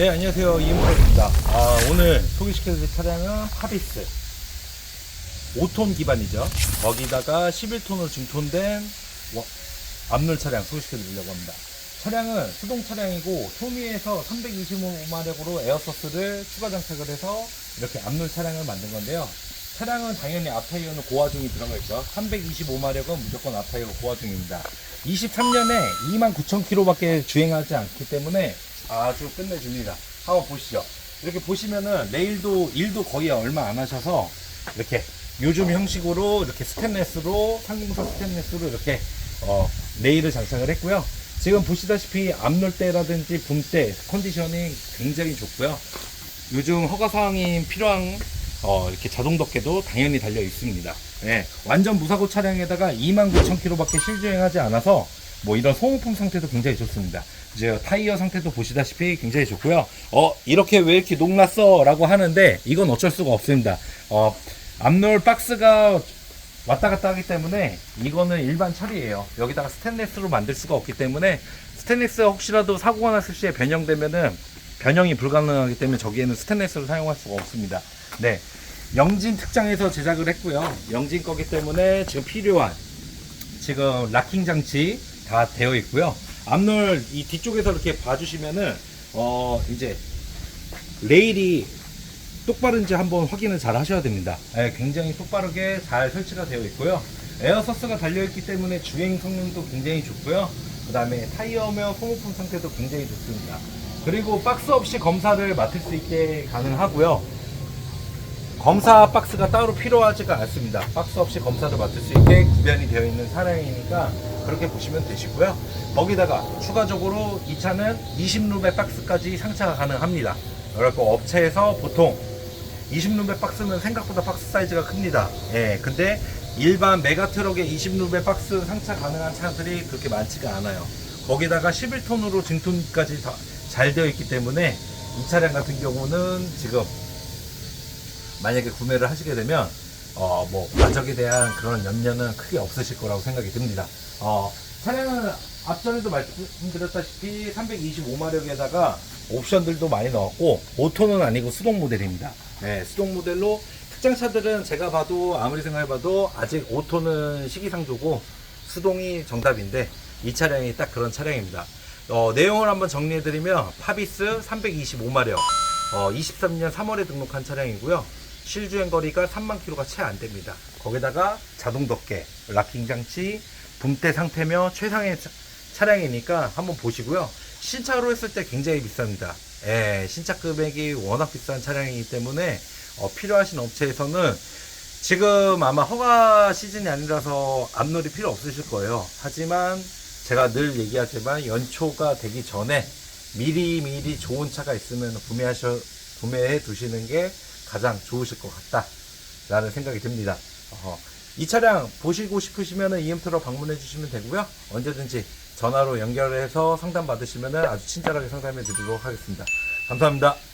네, 안녕하세요. 이모입니다. 아, 오늘 소개시켜드릴 차량은 하비스. 5톤 기반이죠. 거기다가 11톤으로 증톤된 워- 앞놀 차량 소개시켜드리려고 합니다. 차량은 수동 차량이고 소미에서 325마력으로 에어서스를 추가 장착을 해서 이렇게 앞놀 차량을 만든 건데요. 차량은 당연히 앞타이어는 고화중이 들어가 있죠. 325마력은 무조건 앞타이어 고화중입니다. 23년에 29,000km밖에 주행하지 않기 때문에 아주 끝내줍니다. 한번 보시죠. 이렇게 보시면은 내일도 일도 거의 얼마 안 하셔서 이렇게 요즘 형식으로 이렇게 스테인레스로 상공사 스테인레스로 이렇게 어, 네일을 장착을 했고요. 지금 보시다시피 앞놀대라든지 붐대 컨디션이 굉장히 좋고요. 요즘 허가 사항이 필요한 어, 이렇게 자동 덮개도 당연히 달려 있습니다. 예, 완전 무사고 차량에다가 29,000km밖에 실주행하지 않아서 뭐 이런 소모품 상태도 굉장히 좋습니다. 이제 타이어 상태도 보시다시피 굉장히 좋고요. 어, 이렇게 왜 이렇게 녹났어? 라고 하는데 이건 어쩔 수가 없습니다. 어, 앞놀 박스가 왔다 갔다 하기 때문에 이거는 일반 처리예요. 여기다가 스테인레스로 만들 수가 없기 때문에 스테인레스 혹시라도 사고가 났을 시에 변형되면은 변형이 불가능하기 때문에 저기에는 스테인레스를 사용할 수가 없습니다. 네. 영진 특장에서 제작을 했고요. 영진 거기 때문에 지금 필요한 지금 락킹 장치 다 되어 있고요. 앞놀 이 뒤쪽에서 이렇게 봐주시면은 어 이제 레일이 똑바른지 한번 확인을 잘 하셔야 됩니다. 예, 굉장히 똑바르게 잘 설치가 되어 있고요. 에어서스가 달려있기 때문에 주행 성능도 굉장히 좋고요. 그 다음에 타이어며 소모품 상태도 굉장히 좋습니다. 그리고 박스 없이 검사를 맡을 수 있게 가능하고요. 검사 박스가 따로 필요하지가 않습니다. 박스 없이 검사를 맡을 수 있게 구변이 되어 있는 차량이니까 그렇게 보시면 되시고요. 거기다가 추가적으로 이 차는 20루베 박스까지 상차가 가능합니다. 그리고 업체에서 보통 20루베 박스는 생각보다 박스 사이즈가 큽니다. 예, 근데 일반 메가트럭의 20루베 박스 상차 가능한 차들이 그렇게 많지가 않아요. 거기다가 11톤으로 증톤까지 다 잘 되어 있기 때문에 이 차량 같은 경우는 지금 만약에 구매를 하시게 되면 어 뭐 가격에 대한 그런 염려는 크게 없으실 거라고 생각이 듭니다. 어 차량은 앞전에도 말씀드렸다시피 325마력에다가 옵션들도 많이 넣었고 오토는 아니고 수동 모델입니다. 네, 수동 모델로 특장 차들은 제가 봐도 아무리 생각해봐도 아직 오토는 시기상조고 수동이 정답인데 이 차량이 딱 그런 차량입니다. 어, 내용을 한번 정리해드리면 파비스 325마력 어, 23년 3월에 등록한 차량이고요. 실주행 거리가 3만 킬로가 채 안 됩니다. 거기다가 자동 덮개, 락킹 장치, 붐대 상태며 최상의 차- 차량이니까 한번 보시고요. 신차로 했을 때 굉장히 비쌉니다. 예, 신차 금액이 워낙 비싼 차량이기 때문에 어, 필요하신 업체에서는 지금 아마 허가 시즌이 아니라서 앞놀이 필요 없으실 거예요. 하지만 제가 늘 얘기하지만 연초가 되기 전에 미리 미리 좋은 차가 있으면 구매하셔 구매해 두시는 게 가장 좋으실 것 같다라는 생각이 듭니다. 어허. 이 차량 보시고 싶으시면 이엠트로 방문해 주시면 되고요. 언제든지 전화로 연결해서 상담 받으시면 아주 친절하게 상담해 드리도록 하겠습니다. 감사합니다.